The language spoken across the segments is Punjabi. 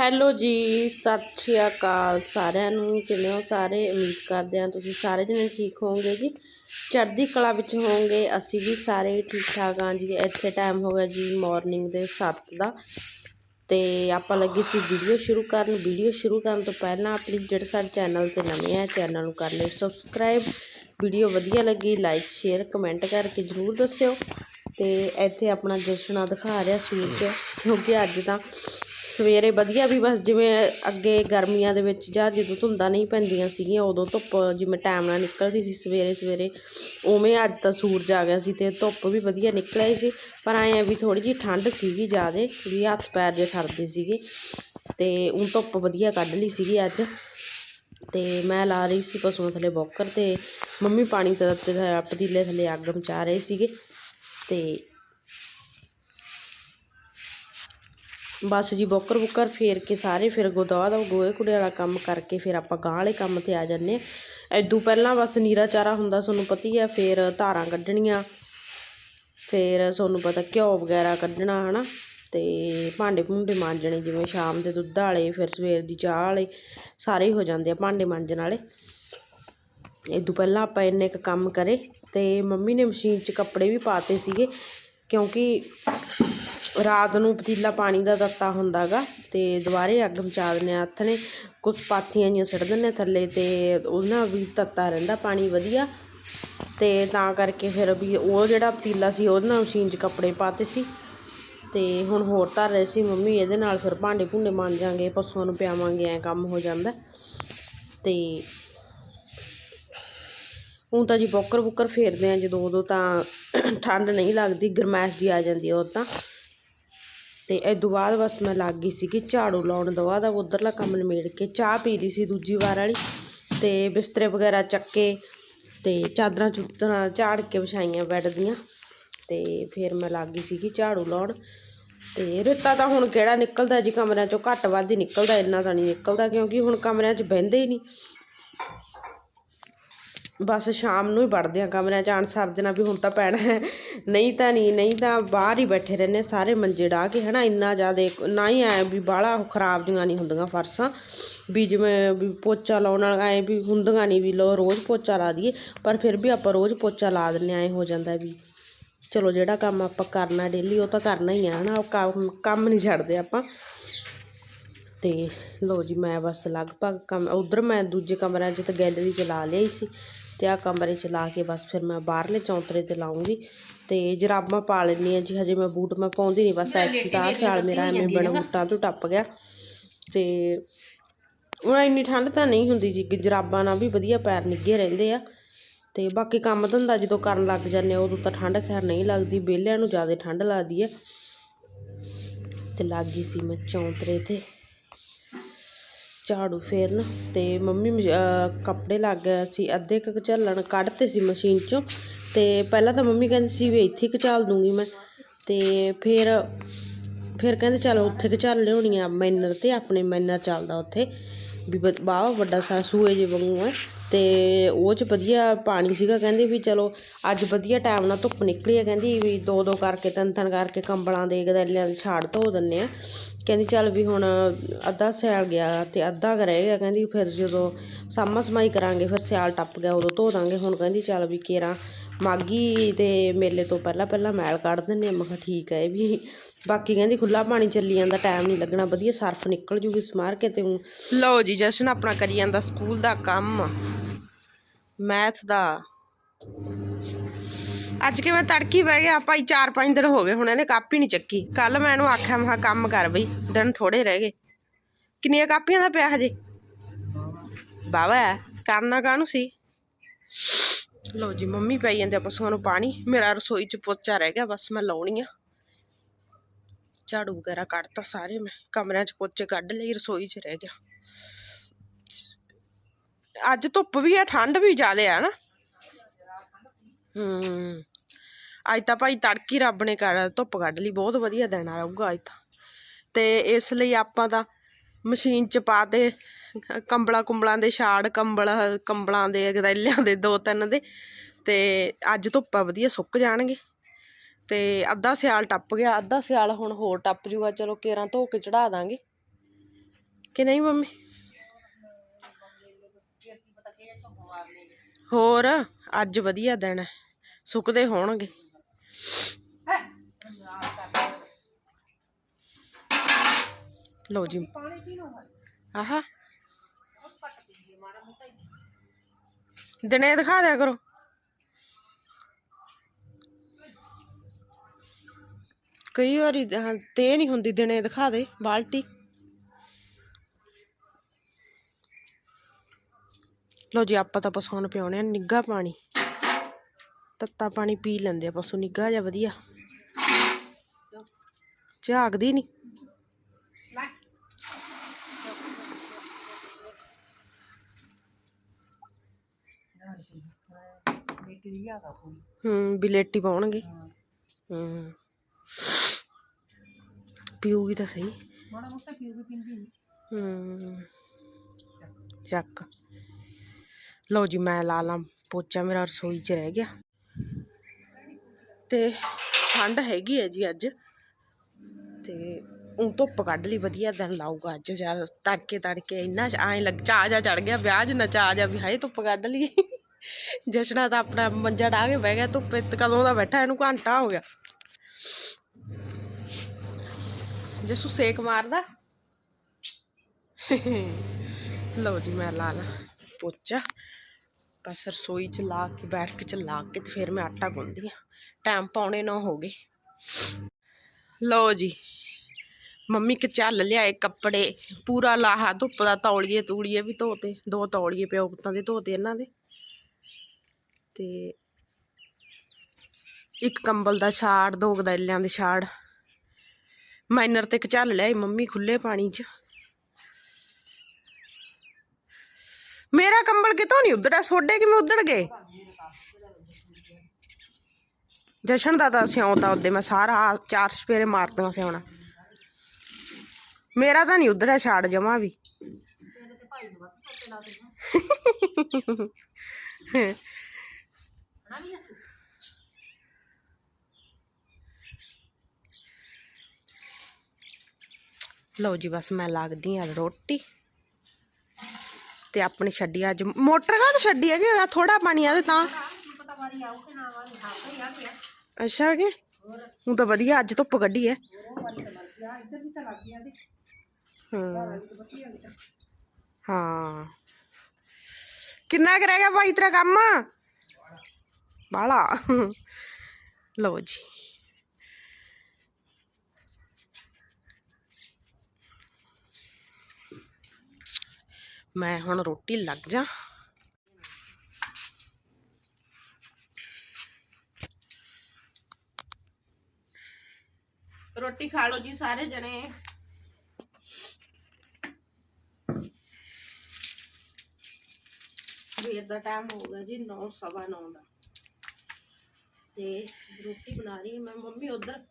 ਹੈਲੋ ਜੀ, ਸਤਿ ਸ਼੍ਰੀ ਅਕਾਲ ਸਾਰਿਆਂ ਨੂੰ, ਕਿਵੇਂ ਹੋ ਸਾਰੇ? ਉਮੀਦ ਕਰਦੇ ਹਾਂ ਤੁਸੀਂ ਸਾਰੇ ਜਣੇ ਠੀਕ ਹੋਵੋਗੇ ਜੀ। ਚੜ੍ਹਦੀ ਕਲਾ ਵਿੱਚ ਹੋਵੋਗੇ, ਅਸੀਂ ਵੀ ਸਾਰੇ ਠੀਕ ਠਾਕ ਹਾਂ ਜੀ। ਇੱਥੇ ਟਾਈਮ ਹੋ ਗਿਆ ਜੀ ਮਾਰਨਿੰਗ ਦੇ 7 ਦਾ। ਤੇ ਆਪਾਂ ਲੱਗੇ ਸੀ ਵੀਡੀਓ ਸ਼ੁਰੂ ਕਰਨ। ਵੀਡੀਓ ਸ਼ੁਰੂ ਕਰਨ ਤੋਂ ਪਹਿਲਾਂ ਪਲੀਜ਼ ਜਿਹੜੇ ਸਾਡੇ ਚੈਨਲ ਤੇ ਨਵੇਂ ਆ ਚੈਨਲ ਨੂੰ ਕਰ ਲਿਓ ਸਬਸਕ੍ਰਾਈਬ ਵੀਡੀਓ ਵਧੀਆ ਲੱਗੀ ਲਾਈਕ ਸ਼ੇਅਰ ਕਮੈਂਟ ਕਰਕੇ ਜਰੂਰ ਦੱਸਿਓ। ਤੇ ਇੱਥੇ ਆਪਣਾ ਜਸ਼ਨਾ ਦਿਖਾ ਰਿਹਾ ਸੂਰਜ ਕਿਉਂਕਿ ਅੱਜ ਤਾਂ ਸਵੇਰੇ ਵਧੀਆ ਵੀ ਬਸ ਜਿਵੇਂ ਅੱਗੇ ਗਰਮੀਆਂ ਦੇ ਵਿੱਚ ਜਾਂ ਜਦੋਂ ਧੁੰਦਾਂ ਨਹੀਂ ਪੈਂਦੀਆਂ ਸੀਗੀਆਂ, ਉਦੋਂ ਧੁੱਪ ਜਿਵੇਂ ਟਾਈਮ ਨਾਲ ਨਿਕਲਦੀ ਸੀ ਸਵੇਰੇ ਸਵੇਰੇ, ਉਵੇਂ ਅੱਜ ਤਾਂ ਸੂਰਜ ਆ ਗਿਆ ਸੀ ਤੇ ਧੁੱਪ ਵੀ ਵਧੀਆ ਨਿਕਲਿਆ ਆਈ ਸੀ। ਪਰ ਐਂ ਵੀ ਥੋੜੀ ਜਿਹੀ ਠੰਡ ਸੀਗੀ ਜ਼ਿਆਦੇ, ਵੀ ਹੱਥ ਪੈਰ ਜੇ ਠਰਦੇ ਸੀਗੇ ਤੇ ਉਹ ਧੁੱਪ ਵਧੀਆ ਕੱਢ ਲਈ ਸੀਗੀ ਅੱਜ। ਤੇ ਮੈਂ ਲਾ ਰਹੀ ਸੀ ਪਸ਼ੂਆਂ ਥੱਲੇ ਬੋਕਰ ਤੇ ਮੰਮੀ ਪਾਣੀ ਤੇ ਤੇ ਪਤੀਲੇ ਥੱਲੇ ਅੱਗ ਮਚਾ ਰਹੇ ਸੀਗੇ। ਤੇ ਬਸ ਜੀ ਬੋਕਰ ਬੁੱਕਰ ਫੇਰ ਕੇ ਸਾਰੇ, ਫਿਰ ਗੋਦਾ ਦਾ ਗੋਏ ਕੁੜੇ ਵਾਲਾ ਕੰਮ ਕਰਕੇ ਫਿਰ ਆਪਾਂ ਗਾਂ ਵਾਲੇ ਕੰਮ ਤੇ ਆ ਜਾਂਦੇ ਆ ਐਦੂ ਪਹਿਲਾਂ ਬਸ ਨੀਰਾ ਚਾਰਾ ਹੁੰਦਾ ਤੁਹਾਨੂੰ ਪਤੀ ਆ ਫਿਰ ਧਾਰਾਂ ਕੱਢਣੀਆਂ, ਫਿਰ ਤੁਹਾਨੂੰ ਪਤਾ ਘਿਓ ਵਗੈਰਾ ਕੱਢਣਾ, ਹਨਾ। ਤੇ ਭਾਂਡੇ ਭੁੰਡੇ ਮਾਂਜਣੇ, ਜਿਵੇਂ ਸ਼ਾਮ ਦੇ ਦੁੱਧ ਵਾਲੇ, ਫਿਰ ਸਵੇਰ ਦੀ ਚਾਹ ਵਾਲੇ, ਸਾਰੇ ਹੋ ਜਾਂਦੇ ਆ ਭਾਂਡੇ ਮਾਂਜਣ ਵਾਲੇ। ਇਦੋਂ ਪਹਿਲਾਂ ਆਪਾਂ ਇੰਨੇ ਕੁ ਕੰਮ ਕਰੇ, ਤੇ ਮੰਮੀ ਨੇ ਮਸ਼ੀਨ 'ਚ ਕੱਪੜੇ ਵੀ ਪਾਤੇ ਸੀਗੇ, ਕਿਉਂਕਿ ਰਾਤ ਨੂੰ ਪਤੀਲਾ ਪਾਣੀ ਦਾ ਦਿੱਤਾ ਹੁੰਦਾਗਾ ਅਤੇ ਦੁਬਾਰੇ ਅੱਗ ਮਚਾ ਦਿੰਦੇ ਹਾਂ। ਹੱਥ ਨੇ ਕੁਛ ਪਾਥੀਆਂ ਜਿਹੀਆਂ ਸਿੱਟ ਦਿੰਦੇ ਥੱਲੇ ਅਤੇ ਤੇ ਉਹਨਾਂ ਵੀ ਤੱਤਾ ਰਹਿੰਦਾ, ਪਾਣੀ ਵਧੀਆ। ਅਤੇ ਤਾਂ ਕਰਕੇ ਫਿਰ ਵੀ ਉਹ ਜਿਹੜਾ ਪਤੀਲਾ ਸੀ, ਉਹਦੇ ਨਾਲ ਮਸ਼ੀਨ 'ਚ ਕੱਪੜੇ ਪਾਤੇ ਸੀ। ਅਤੇ ਹੁਣ ਹੋਰ ਧਰ ਰਹੇ ਸੀ ਮੰਮੀ, ਇਹਦੇ ਨਾਲ ਫਿਰ ਭਾਂਡੇ ਭੁੰਡੇ ਮਾਂਜਾਂਗੇ ਪਸ਼ੂਆਂ ਨੂੰ ਪਿਆਵਾਂਗੇ, ਐਂ ਕੰਮ ਹੋ ਜਾਂਦਾ। ਅਤੇ ਹੁਣ ਤਾਂ ਜੀ ਬੋਕਰ ਬੁੱਕਰ ਫੇਰਦੇ ਆ ਜਦੋਂ ਉਦੋਂ ਤਾਂ ਠੰਡ ਨਹੀਂ ਲੱਗਦੀ, ਗਰਮੈਸ਼ ਜੀ ਆ ਜਾਂਦੀ ਉਹ ਤਾਂ। ਤੇ ਇਦੋਂ ਬਾਅਦ ਬਸ ਮੈਂ ਲੱਗ ਗਈ ਸੀਗੀ ਝਾੜੂ ਲਾਉਣ ਦਵਾ ਦਾ ਉਧਰਲਾ ਕੰਮ ਨਿਮੇੜ ਕੇ ਚਾਹ ਪੀ ਲਈ ਸੀ ਦੂਜੀ ਵਾਰ ਵਾਲੀ ਤੇ ਬਿਸਤਰੇ ਵਗੈਰਾ ਚੱਕੇ ਤੇ ਚਾਦਰਾਂ ਚੁੱਦਰਾਂ ਝਾੜ ਕੇ ਵਿਛਾਈਆਂ ਬੈੱਡ ਦੀਆਂ ਤੇ ਫਿਰ ਮੈਂ ਲੱਗ ਗਈ ਸੀਗੀ ਝਾੜੂ ਲਾਉਣ। ਤੇ ਰੇਤਾ ਤਾਂ ਹੁਣ ਕਿਹੜਾ ਨਿਕਲਦਾ ਜੀ ਕਮਰਿਆਂ ਚੋਂ? ਘੱਟ ਵੱਧ ਹੀ ਨਿਕਲਦਾ, ਇੰਨਾ ਤਾਂ ਨਹੀਂ ਨਿਕਲਦਾ ਕਿਉਂਕਿ ਹੁਣ ਕਮਰਿਆਂ 'ਚ ਬਹਿੰਦੇ ਹੀ ਨਹੀਂ। ਬਸ ਸ਼ਾਮ ਨੂੰ ਹੀ ਵੜਦੇ ਆ ਕਮਰਿਆਂ 'ਚ ਆਣ ਸਰ ਦੇਣਾ ਵੀ ਹੁਣ ਤਾਂ ਪੈਣਾ ਹੈ। ਨਹੀਂ ਤਾਂ ਨਹੀਂ ਨਹੀਂ ਤਾਂ ਬਾਹਰ ਹੀ ਬੈਠੇ ਰਹਿੰਦੇ ਸਾਰੇ ਮੰਜੇ ਢਾ ਕੇ, ਹਨਾ, ਇੰਨਾ ਜ਼ਿਆਦਾ ਨਾ ਹੀ ਐ ਵੀ ਬਾਹਲਾ ਖਰਾਬ ਜੀਆਂ ਨਹੀਂ ਹੁੰਦੀਆਂ ਫਰਸਾਂ। ਵੀ ਜਿਵੇਂ ਵੀ ਪੋਚਾ ਲਾਉਣ ਨਾਲ ਐ ਵੀ ਹੁੰਦੀਆਂ ਨਹੀਂ ਵੀ ਲੋ ਰੋਜ਼ ਪੋਚਾ ਲਾ ਦਈਏ, ਪਰ ਫਿਰ ਵੀ ਆਪਾਂ ਰੋਜ਼ ਪੋਚਾ ਲਾ ਦਿੰਨੇ ਐ ਹੋ ਜਾਂਦਾ ਵੀ ਚਲੋ ਜਿਹੜਾ ਕੰਮ ਆਪਾਂ ਕਰਨਾ ਡੇਲੀ ਉਹ ਤਾਂ ਕਰਨਾ ਹੀ ਆ, ਹਨਾ, ਉਹ ਕੰਮ ਕੰਮ ਨਹੀਂ ਛੱਡਦੇ ਆਪਾਂ। ਤੇ ਲੋ ਜੀ, ਮੈਂ ਬਸ ਲਗਭਗ ਕੰਮ, ਉਧਰ ਮੈਂ ਦੂਜੇ ਕਮਰਿਆਂ 'ਚ ਤਾਂ ਗੈਲਰੀ 'ਚ ਲਾ ਲਈ ਸੀ। ਤੇ ਆ ਕਮਰੇ 'ਚ ਲਾ ਕੇ ਬਸ ਫਿਰ ਮੈਂ ਬਾਹਰਲੇ ਚੌਂਤਰੇ ਤੇ ਲਾਉਂਗੀ। ਤੇ ਜਰਾਬਾਂ ਪਾ ਲੈਣੀ ਆ ਜੀ ਹਜੇ ਮੈਂ ਬੂਟ ਮੈਂ ਪਾਉਂਦੀ ਨਹੀਂ ਬਸ ਐਤਕੀ ਦਾ ਸਿਆਲ ਮੇਰਾ ਐਵੇਂ ਬੜਾ ਬੂਟਾਂ ਤੋਂ ਟੱਪ ਗਿਆ। ਤੇ ਹੁਣ ਇੰਨੀ ਠੰਡ ਤਾਂ ਨਹੀਂ ਹੁੰਦੀ ਜੀ ਜਰਾਬਾਂ ਨਾਲ ਵੀ ਵਧੀਆ ਪੈਰ ਨਿੱਗੇ ਰਹਿੰਦੇ ਆ। ਤੇ ਬਾਕੀ ਕੰਮ ਧੰਦਾ ਜਦੋਂ ਕਰਨ ਲੱਗ ਜਾਂਦੇ ਆ ਉਦੋਂ ਤਾਂ ਠੰਡ ਖੈਰ ਨਹੀਂ ਲੱਗਦੀ ਵਿਹਲਿਆਂ ਨੂੰ ਜ਼ਿਆਦਾ ਠੰਡ ਲੱਗਦੀ ਆ। ਤੇ ਲੱਗ ਗਈ ਸੀ ਮੈਂ ਚੌਂਤਰੇ ਤੇ। ਝਾੜੂ ਫੇਰਨ ਤੇ ਮੰਮੀ ਕੱਪੜੇ ਲੱਗ ਗਏ ਸੀ, ਅੱਧੇ ਕੁ ਝੱਲਣ ਕੱਢਤੇ ਸੀ ਮਸ਼ੀਨ ਚੋਂ ਤੇ ਪਹਿਲਾਂ ਤਾਂ ਮੰਮੀ ਕਹਿੰਦੀ ਸੀ ਵੀ ਇੱਥੇ ਕੁ ਝਾਲ ਦੂੰਗੀ ਮੈਂ ਤੇ ਫਿਰ ਫਿਰ ਕਹਿੰਦੇ ਚਲ ਉੱਥੇ ਕੁ ਝੱਲ ਲਿਆਉਣੀ ਆ, ਮੈਨਰ ਤੇ ਆਪਣੇ ਮੈਨਰ ਚੱਲਦਾ ਉੱਥੇ ਵੀ ਬਾਵਾ ਵੱਡਾ ਸਾ ਸੂਏ ਜੇ ਵਾਂਗੂ ਹੈ। ਤੇ ਉਹ ਚ ਵਧੀਆ ਪਾਣੀ ਸੀਗਾ, ਕਹਿੰਦੀ ਵੀ ਚਲੋ ਅੱਜ ਵਧੀਆ ਟਾਈਮ ਨਾਲ ਧੁੱਪ ਨਿਕਲੀ ਹੈ, ਕਹਿੰਦੀ ਵੀ ਦੋ ਦੋ ਕਰਕੇ, ਤਿੰਨ ਤਿੰਨ ਕਰਕੇ ਕੰਬਲਾਂ ਦੇ ਗਦੈਲਿਆਂ ਦੀ ਛਾੜ ਧੋ ਦਿੰਨੇ ਆ ਕਹਿੰਦੀ ਚੱਲ ਵੀ ਹੁਣ ਅੱਧਾ ਸਿਆਲ ਗਿਆ ਤੇ ਅੱਧਾ ਕੁ ਰਹਿ ਗਿਆ, ਕਹਿੰਦੀ ਫਿਰ ਜਦੋਂ ਸਾਮਾ ਸਮਾਈ ਕਰਾਂਗੇ, ਫਿਰ ਸਿਆਲ ਟੱਪ ਗਿਆ, ਉਦੋਂ ਧੋ ਦਾਂਗੇ। ਹੁਣ ਕਹਿੰਦੀ ਚੱਲ ਵੀ ਕੇਰਾਂ ਮਾਘੀ ਦੇ ਮੇਲੇ ਤੋਂ ਪਹਿਲਾਂ ਪਹਿਲਾਂ ਮੈਲ ਕੱਢ ਦਿੰਦੇ ਆ ਮੈਂ ਕਿਹਾ ਠੀਕ ਹੈ ਇਹ ਵੀ। ਬਾਕੀ ਕਹਿੰਦੀ ਖੁੱਲਾ ਪਾਣੀ ਚੱਲੀ ਜਾਂਦਾ ਟਾਈਮ ਨਹੀਂ ਲੱਗਣਾ। ਵਧੀਆ ਸਰਫ ਨਿਕਲ ਜੂਗੀ ਸਮਾਰ ਕੇ ਤੇ ਊਂ। ਲਓ ਜੀ ਜਸ਼ਨ ਆਪਣਾ ਕਰੀ ਜਾਂਦਾ ਸਕੂਲ ਦਾ ਕੰਮ। ਮੈਥ ਦਾ। ਅੱਜ ਕਿਵੇਂ ਤੜਕੀ ਬਹਿ ਗਿਆ? ਭਾਈ 4-5 ਦਿਨ ਹੋ ਗਏ ਹੁਣ ਇਹਨੇ ਕਾਪੀ ਨਹੀਂ ਚੱਕੀ। ਕੱਲ ਮੈਂ ਇਹਨੂੰ ਆਖਿਆ, ਮੈਂ ਕਿਹਾ ਕੰਮ ਕਰ ਬਈ, ਦਿਨ ਥੋੜੇ ਰਹਿ ਗਏ। ਕਿੰਨੀਆਂ ਕਾਪੀਆਂ ਦਾ ਪਿਆ ਹਜੇ? ਬਾਵਾ ਕਰਨਾ ਕਾਹਨੂੰ ਸੀ? ਲਓ ਜੀ, ਮੰਮੀ ਪਈ ਜਾਂਦੇ ਆ ਪਸ਼ੂਆਂ ਨੂੰ ਪਾਣੀ। ਮੇਰਾ ਰਸੋਈ 'ਚ ਪੋਚਾ ਰਹਿ ਗਿਆ, ਬਸ ਮੈਂ ਲਾਉਣੀ ਆ। ਝਾੜੂ ਵਗੈਰਾ ਕੱਢਤਾ ਸਾਰੇ ਮੈਂ, ਕਮਰਿਆਂ 'ਚ ਪੋਚੇ ਕੱਢ ਲਈ ਰਸੋਈ 'ਚ ਰਹਿ ਗਿਆ। ਅੱਜ ਧੁੱਪ ਵੀ ਆ, ਠੰਡ ਵੀ ਜ਼ਿਆਦੇ ਆ ਨਾ ਹੂੰ, ਅੱਜ ਤਾਂ ਭਾਈ ਤੜਕੀ ਰੱਬ ਨੇ ਕਰ, ਧੁੱਪ ਕੱਢ ਲਈ, ਬਹੁਤ ਵਧੀਆ ਦਿਨ ਆਊਗਾ ਅੱਜ ਤਾਂ। ਤੇ ਇਸ ਲਈ ਆਪਾਂ ਤਾਂ ਮਸ਼ੀਨ ਚ ਪਾ ਤੇ, ਕੰਬਲਾਂ ਕੁੰਬਲਾਂ ਦੇ ਛਾੜ, ਕੰਬਲ, ਕੰਬਲਾਂ ਦੇ ਗਦੈਲਿਆਂ ਦੇ ਦੋ ਤਿੰਨ ਦੇ ਅਤੇ ਅੱਜ ਧੁੱਪਾ ਵਧੀਆ ਸੁੱਕ ਜਾਣਗੇ। ਅਤੇ ਅੱਧਾ ਸਿਆਲ ਟੱਪ ਗਿਆ, ਅੱਧਾ ਸਿਆਲ ਹੁਣ ਹੋਰ ਟੱਪ ਜੂਗਾ, ਚਲੋ ਕੇਰਾਂ ਧੋ ਕੇ ਚੜਾ ਦਾਂਗੇ। ਕਿ ਨਹੀਂ ਮੰਮੀ? ਹੋਰ, ਅੱਜ ਵਧੀਆ ਦਿਨ ਹੈ, ਸੁੱਕਦੇ ਹੋਣਗੇ। ਲੋ ਜੀ। ਆਹਾ। ਦਿਨੇ ਦਿਖਾ ਦਿਆ ਕਰੋ। ਕਈ ਵਾਰੀ ਤੇ ਨਹੀਂ ਹੁੰਦੀ ਦਿਨੇ ਦਿਖਾ ਦੇ, ਬਾਲਟੀ। ਲੋ ਜੀ, ਆਪਾਂ ਤਾਂ ਪਸ਼ੂਆਂ ਨੂੰ ਪਿਆਉਣੇ ਆ, ਨਿੱਘਾ ਪਾਣੀ। ਤੱਤਾ ਪਾਣੀ ਪੀ ਲੈਂਦੇ ਆ ਪਸ਼ੂ, ਨਿੱਘਾ ਜਿਹਾ ਵਧੀਆ। ਝਾਕਦੀ ਨਹੀਂ। ਹੂੰ ਬਿਲੇਟੀ ਪਾਉਣਗੇ। ਹੂੰ। ਪੀਊਗੀ ਤਾਂ ਸਹੀ। ਹੂੰ। ਚੱਕ। ਲਓ ਜੀ ਮੈਂ ਲਾ ਲਾਂ ਪੋਚਾ ਮੇਰਾ ਰਸੋਈ 'ਚ ਰਹਿ ਗਿਆ। ਤੇ ਠੰਡ ਹੈਗੀ ਹੈ ਜੀ ਅੱਜ। ਤੇ ਉਹ ਧੁੱਪ ਕੱਢ ਲਈ ਵਧੀਆ ਦਿਨ ਲਾਊਗਾ ਅੱਜ। ਜ਼ਿਆਦਾ ਤੜਕੇ ਤੜਕੇ ਇੰਨਾ ਐ ਲੱਗ ਚਾਹ ਜਾ ਚੜ ਗਿਆ ਵਿਆਹ 'ਚ ਨਚਾ ਜਾ ਵੀ ਹਾਏ ਧੁੱਪ ਕੱਢ ਲਈ ਜਸ਼ਨਾ ਤਾਂ ਆਪਣਾ ਮੰਜਾ ਢਾ ਕੇ ਬਹਿ ਗਿਆ, ਧੁੱਪੇ ਕਦੋਂ ਦਾ ਬੈਠਾ, ਇਹਨੂੰ ਘੰਟਾ ਹੋ ਗਿਆ। ਜਸੂ ਸੇਕ ਮਾਰਦਾ। ਲਓ ਜੀ, ਮੈਂ ਲਾ ਲਾ ਪੋਚਾ। ਬਸ ਰਸੋਈ ਚ ਲਾ ਕੇ ਬੈਠ ਕੇ ਚ ਲਾ ਕੇ ਤੇ ਫਿਰ ਮੈਂ ਆਟਾ ਗੁੰਨਦੀ ਆ ਟਾਈਮ ਪਾਉਣੇ ਨਾ ਹੋ ਗਏ। ਲਓ ਜੀ, ਮੰਮੀ ਕਿ ਚੱਲ ਲਿਆਏ ਕੱਪੜੇ। ਪੂਰਾ ਲਾਹਾ ਧੁੱਪ ਦਾ ਤੌਲੀਏ ਤੂੜੀਏ ਵੀ ਧੋਤੇ, ਦੋ ਤੌਲੀਏ ਪਿਓ ਪੁੱਤਾਂ ਦੇ ਧੋਤੇ ਇਹਨਾਂ ਦੇ। ਤੇ ਇੱਕ ਕੰਬਲ ਦਾ ਛਾੜ ਦੋ ਗਦੈਲਿਆਂ ਦੇ ਛਾੜ। ਮਾਈਨਰ ਤੇ ਝੱਲ ਲਿਆਈ ਮੰਮੀ ਖੁੱਲੇ ਪਾਣੀ 'ਚ। ਮੇਰਾ ਕੰਬਲ ਕਿਤੋਂ ਨਹੀਂ ਉਧੜਾ ਸੋਡੇ ਕਿਵੇਂ ਉਧੜ ਗਏ? ਜਸ਼ਨ ਦਾ ਤਾਂ ਸਿਉਂਤਾ ਉਹਦੇ ਮੈਂ ਸਾਰਾ ਚਾਰ ਸਪੇਰੇ ਮਾਰਦੀਆਂ ਸਿਉਣਾ। ਮੇਰਾ ਤਾਂ ਨਹੀਂ ਉਧੜਾ ਛਾੜ ਜਮਾ ਵੀ। ਲਓ ਜੀ ਬਸ ਮੈਂ ਲੱਗਦੀ ਆ ਰੋਟੀ ਤੇ ਆਪਣੀ ਛੱਡੀ ਅੱਜ ਮੋਟਰ ਕਾ ਤਾਂ ਛੱਡੀ ਹੈਗੀ ਆ ਥੋੜਾ ਪਾਣੀ ਆ ਤੇ ਤਾਂ। ਅੱਛਾ ਕਿ ਹੁਣ ਤਾਂ ਵਧੀਆ, ਅੱਜ ਧੁੱਪ ਕੱਢੀ ਹੈ ਹਾਂ। ਹਾਂ। ਕਿੰਨਾ ਕੁ ਗਿਆ ਭਾਈ ਤੇਰਾ ਕੰਮ? ਬਾਲਾ ਲਓ ਜੀ ਮੈਂ ਹੁਣ ਰੋਟੀ ਲੱਗ ਜਾ ਰੋਟੀ ਖਾ ਲਓ ਜੀ ਸਾਰੇ ਜਣੇ ਸਵੇਰ ਦਾ ਟਾਈਮ ਹੋ ਗਿਆ ਜੀ 9 ਸਵਾ 9 ਦਾ ਤੇ ਰੋਟੀ ਬਣਾ ਰਹੀ ਮੈਂ ਮੰਮੀ ਉਧਰ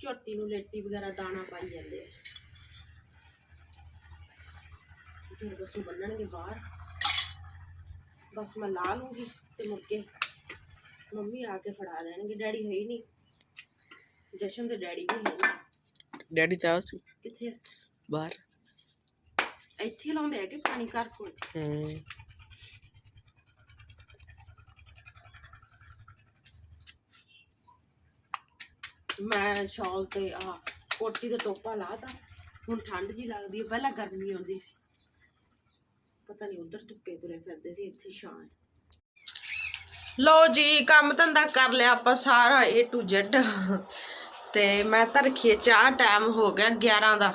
ਝੋਟੀ ਨੂੰ ਲੇਟੀ ਵਗੈਰਾ ਦਾਣਾ ਪਾਈ ਜਾਂਦੇ ਆ। ਫਿਰ ਬਸੂ ਬੰਨਣਗੇ ਬਾਹਰ। ਬਸ ਮੈਂ ਲਾ ਲੂੰਗੀ ਤੇ ਮੁੱਕੇ ਮੰਮੀ ਆ ਕੇ ਫੜਾ ਦੇਣਗੇ। ਡੈਡੀ ਹੈ ਹੀ ਨਹੀਂ। ਜਸ਼ਨ ਦੇ ਡੈਡੀ ਵੀ ਹੈ ਨਹੀਂ। ਡੈਡੀ ਚਾਹ ਸੀ ਕਿੱਥੇ ਆ? ਬਾਹਰ। ਇੱਥੇ ਲਾਉਂਦੇ ਆ ਕਿ ਪਾਣੀ ਘਰ ਕੋਲ। ਹੂੰ। ਮੈਂ ਸ਼ਾਲ ਤੇ ਆ ਕੋਟੀ ਤੇ ਟੋਪਾ ਲਾਤਾ। ਹੁਣ ਠੰਡ ਜੀ ਲੱਗਦੀ ਹੈ, ਪਹਿਲਾਂ ਗਰਮੀ ਆਉਂਦੀ ਸੀ। ਪਤਾ ਨਹੀਂ ਉਧਰ ਧੁੱਪੇ ਤੁਰੇ ਫਿਰਦੇ ਸੀ, ਇੱਥੇ ਛਾਂ ਹੈ। ਲੋ ਜੀ, ਕੰਮ ਧੰਦਾ ਕਰ ਲਿਆ ਆਪਾਂ ਸਾਰਾ, A to Z ਤੇ ਮੈਂ ਤਾਂ ਰੱਖੀਏ ਚਾਹ ਟਾਈਮ ਹੋ ਗਿਆ 11 ਦਾ।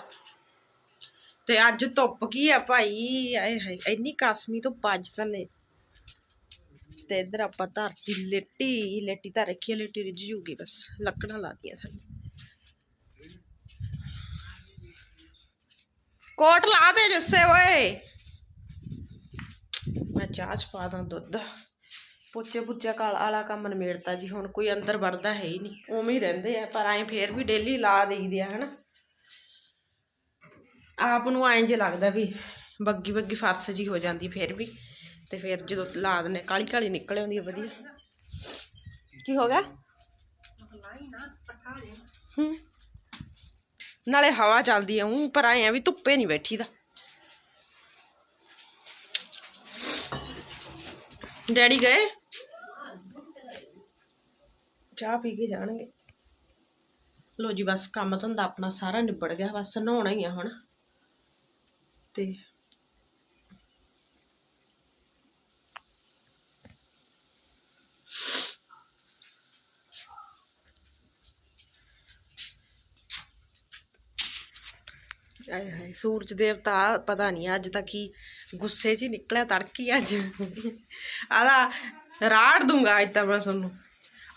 ਤੇ ਅੱਜ ਧੁੱਪ ਕੀ ਆ ਭਾਈ? ਆਏ ਹਾਏ, ਇੰਨੀ ਕਾਸਮੀ ਤੋਂ ਪੱਜ ਤਨੇ ਤੇ ਇੱਧਰ ਆਪਾਂ ਧਰਤੀ ਲੇਟੀ ਲੇਟੀ ਤਾਂ ਰੱਖੀ ਲੇਟੀ ਰਿੱਝ ਜੂਗੀ ਬਸ। ਲੱਕੜਾਂ ਲਾਤੀਆਂ ਥੱਲੇ ਕੋਟ ਲਾ ਦੇ ਜੱਸੇ ਓਏ। ਮੈਂ ਚਾਹ ਚ ਪਾ ਦਾਂ ਦੁੱਧ। ਪੁੱਛੇ ਪੁੱਛੇ ਕਾਲ ਆਲਾ ਕੰਮ ਨਿਮੇੜਤਾ ਜੀ, ਹੁਣ ਕੋਈ ਅੰਦਰ ਵੜਦਾ ਹੈ ਹੀ ਨਹੀਂ। ਉਵੇਂ ਹੀ ਰਹਿੰਦੇ ਆ, ਪਰ ਐਂ ਫੇਰ ਵੀ ਡੇਲੀ ਲਾ ਦੇਈਦੇ ਆ, ਹਨਾ। ਆਪ ਨੂੰ ਐਂ ਜੇ ਲੱਗਦਾ ਵੀ ਬੱਗੀ ਬੱਗੀ ਫਰਸ ਜੀ ਹੋ ਜਾਂਦੀ ਫੇਰ ਵੀ। ਤੇ ਫਿਰ ਜਦੋਂ ਲਾ ਦਿੰਦੇ ਕਾਲੀ ਕਾਲੀ ਨਿਕਲ ਆਉਂਦੀ ਹੈ ਵਧੀਆ। ਕੀ ਹੋ ਗਿਆ? ਹੂੰ। ਨਾਲੇ ਹਵਾ ਚੱਲਦੀ ਆ ਉਹ ਪਰ ਆਏ ਆ ਵੀ ਧੁੱਪੇ ਨਹੀਂ ਬੈਠੀ ਦਾ ਡੈਡੀ ਗਏ? ਚਾਹ ਪੀ ਕੇ ਜਾਣਗੇ। ਲੋ ਜੀ ਬਸ ਕੰਮ ਧੰਦਾ ਆਪਣਾ ਸਾਰਾ ਨਿਬੜ ਗਿਆ ਬਸ ਨਹਾਉਣਾ ਹੀ ਆ ਹੁਣ। ਤੇ ਆਏ ਹਾਏ, ਸੂਰਜ ਦੇਵਤਾ ਪਤਾ ਨਹੀਂ ਅੱਜ ਤਾਂ ਕੀ ਗੁੱਸੇ 'ਚ ਹੀ ਨਿਕਲਿਆ, ਤੜਕੀ ਅੱਜ। ਆਦਾ ਰਾੜ ਦੂੰਗਾ ਅੱਜ ਤਾਂ ਮੈਂ ਤੁਹਾਨੂੰ।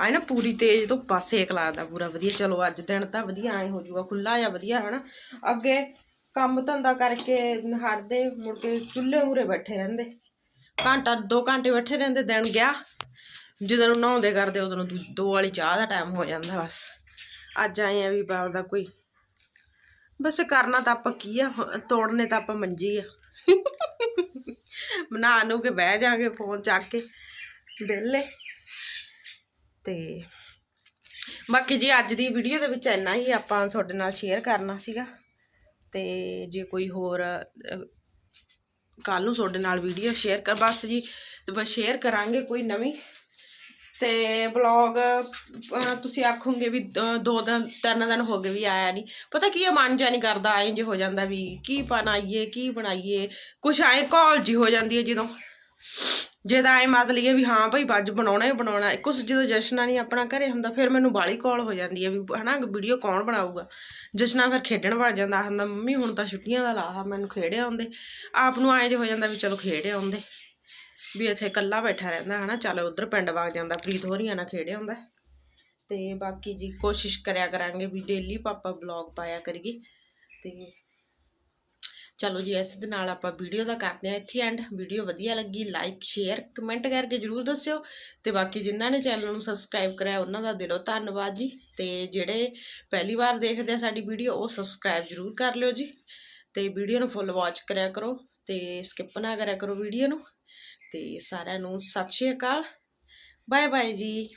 ਆਏ ਨਾ ਪੂਰੀ ਤੇਜ਼ ਤੋਂ ਪਾਸੇ ਕਲਾਦਾ ਪੂਰਾ, ਵਧੀਆ। ਚਲੋ ਅੱਜ ਦਿਨ ਤਾਂ ਵਧੀਆ ਐ ਹੋ ਜਾਊਗਾ ਖੁੱਲਾ ਜਾਂ ਵਧੀਆ, ਹਨਾ। ਅੱਗੇ ਕੰਮ ਧੰਦਾ ਕਰਕੇ ਹਟਦੇ, ਮੁੜ ਕੇ ਚੁੱਲ੍ਹੇ ਮੂਰੇ ਬੈਠੇ ਰਹਿੰਦੇ। ਘੰਟਾ 2 ਘੰਟੇ ਬੈਠੇ ਰਹਿੰਦੇ, ਦਿਨ ਗਿਆ। ਜਦੋਂ ਨੂੰ ਨਹਾਉਂਦੇ ਕਰਦੇ, ਉਦੋਂ ਦੂ- ਦੋ ਵਾਲੀ ਚਾਹ ਦਾ ਟਾਈਮ ਹੋ ਜਾਂਦਾ ਬਸ। ਅੱਜ ਆਏ ਆ ਵੀ ਬਾਪ ਦਾ ਕੋਈ ਬਸ ਕਰਨਾ ਤਾਂ ਆਪਾਂ ਕੀ ਆ ਤੋੜਨੇ ਤਾਂ ਆਪਾਂ ਮੰਜੀ ਆ। ਬਣਾ ਨੂੰ ਕੇ ਬਹਿ ਜਾਗੇ ਫੋਨ ਚੱਕ ਕੇ ਵਿਹਲੇ ਤੇ ਬਾਕੀ ਜੀ ਅੱਜ ਦੀ ਵੀਡੀਓ ਦੇ ਵਿੱਚ ਇੰਨਾ ਹੀ ਆਪਾਂ ਤੁਹਾਡੇ ਨਾਲ ਸ਼ੇਅਰ ਕਰਨਾ ਸੀਗਾ। ਤੇ ਜੇ ਕੋਈ ਹੋਰ ਕੱਲ ਨੂੰ ਤੁਹਾਡੇ ਨਾਲ ਵੀਡੀਓ ਸ਼ੇਅਰ ਕਰ, ਬਸ ਜੀ ਬਸ ਸ਼ੇਅਰ ਕਰਾਂਗੇ ਕੋਈ ਨਵੀਂ। ਤੇ ਬਲੌਗ ਤੁਸੀਂ ਆਖੋਗੇ ਵੀ ਦੋ ਦਿਨ, ਤਿੰਨ ਦਿਨ ਹੋ ਗਏ ਵੀ ਆਇਆ ਨਹੀਂ ਪਤਾ ਕੀ ਆ, ਮਨ ਜਾ ਨਹੀਂ ਕਰਦਾ, ਐਂ ਜੇ ਹੋ ਜਾਂਦਾ ਵੀ ਕੀ ਬਣਾਈਏ ਕੀ ਬਣਾਈਏ। ਕੁਛ ਐਂ ਕਾਲ ਜੀ ਹੋ ਜਾਂਦੀ ਹੈ ਜਦੋਂ। ਜੇ ਤਾਂ ਐਂ ਮਤ ਲਈਏ ਵੀ ਹਾਂ ਭਾਈ ਬੱਜ ਬਣਾਉਣਾ ਹੀ ਬਣਾਉਣਾ। ਹੈ। ਕੁਛ ਜਦੋਂ ਜਸ਼ਨਾ ਨਹੀਂ ਆਪਣਾ ਘਰੇ ਹੁੰਦਾ, ਫਿਰ ਮੈਨੂੰ ਬਾਲੀ ਕਾਲ ਹੋ ਜਾਂਦੀ ਹੈ ਵੀ, ਹਨਾ, ਵੀਡੀਓ ਕੌਣ ਬਣਾਊਗਾ? ਜਸ਼ਨਾ ਫਿਰ ਖੇਡਣ ਵੜ ਜਾਂਦਾ ਹੁੰਦਾ ਮੰਮੀ ਹੁਣ ਤਾਂ ਛੁੱਟੀਆਂ ਦਾ ਲਾਹਾ, ਮੈਨੂੰ ਖੇੜੇ ਆਉਂਦੇ। ਆਪ ਨੂੰ ਐਂ ਜੇ ਹੋ ਜਾਂਦਾ ਵੀ ਚਲੋ ਖੇੜੇ ਆਉਂਦੇ। ਵੀ ਇੱਥੇ ਇਕੱਲਾ ਬੈਠਾ ਰਹਿੰਦਾ, ਹਨਾ? ਚੱਲ ਉਧਰ ਪਿੰਡ ਵਗ ਜਾਂਦਾ, ਪ੍ਰੀਤ ਹੋਰੀਆਂ ਨਾਲ ਖੇਡਿਆ ਹੁੰਦਾ। ਤੇ ਬਾਕੀ ਜੀ ਕੋਸ਼ਿਸ਼ ਕਰਿਆ ਕਰਾਂਗੇ ਵੀ ਡੇਲੀ ਪਾਪਾ ਬਲੌਗ ਪਾਇਆ ਕਰੀਏ। ਤੇ ਚਲੋ ਜੀ, ਇਸ ਦੇ ਨਾਲ ਆਪਾਂ ਵੀਡੀਓ ਦਾ ਕਰਦੇ ਹਾਂ ਇੱਥੇ ਐਂਡ ਵੀਡੀਓ ਵਧੀਆ ਲੱਗੀ ਲਾਈਕ ਸ਼ੇਅਰ ਕਮੈਂਟ ਕਰਕੇ ਜਰੂਰ ਦੱਸਿਓ। ਤੇ ਬਾਕੀ ਜਿਨ੍ਹਾਂ ਨੇ ਚੈਨਲ ਨੂੰ ਸਬਸਕ੍ਰਾਈਬ ਕਰਿਆ, ਉਹਨਾਂ ਦਾ ਦਿਲੋਂ ਧੰਨਵਾਦ ਜੀ। ਤੇ ਜਿਹੜੇ ਪਹਿਲੀ ਵਾਰ ਦੇਖਦੇ ਆ ਸਾਡੀ ਵੀਡੀਓ ਉਹ ਸਬਸਕ੍ਰਾਈਬ ਜਰੂਰ ਕਰ ਲਿਓ ਜੀ। ਤੇ ਵੀਡੀਓ ਨੂੰ ਫੁੱਲ ਵਾਚ ਕਰਿਆ ਕਰੋ। ਤੇ ਸਕਿਪ ਨਾ ਕਰਿਆ ਕਰੋ ਵੀਡੀਓ ਨੂੰ। ਤੇ ਸਾਰਿਆਂ ਨੂੰ ਸਤਿ ਸ਼੍ਰੀ ਅਕਾਲ। ਬਾਏ ਬਾਏ ਜੀ।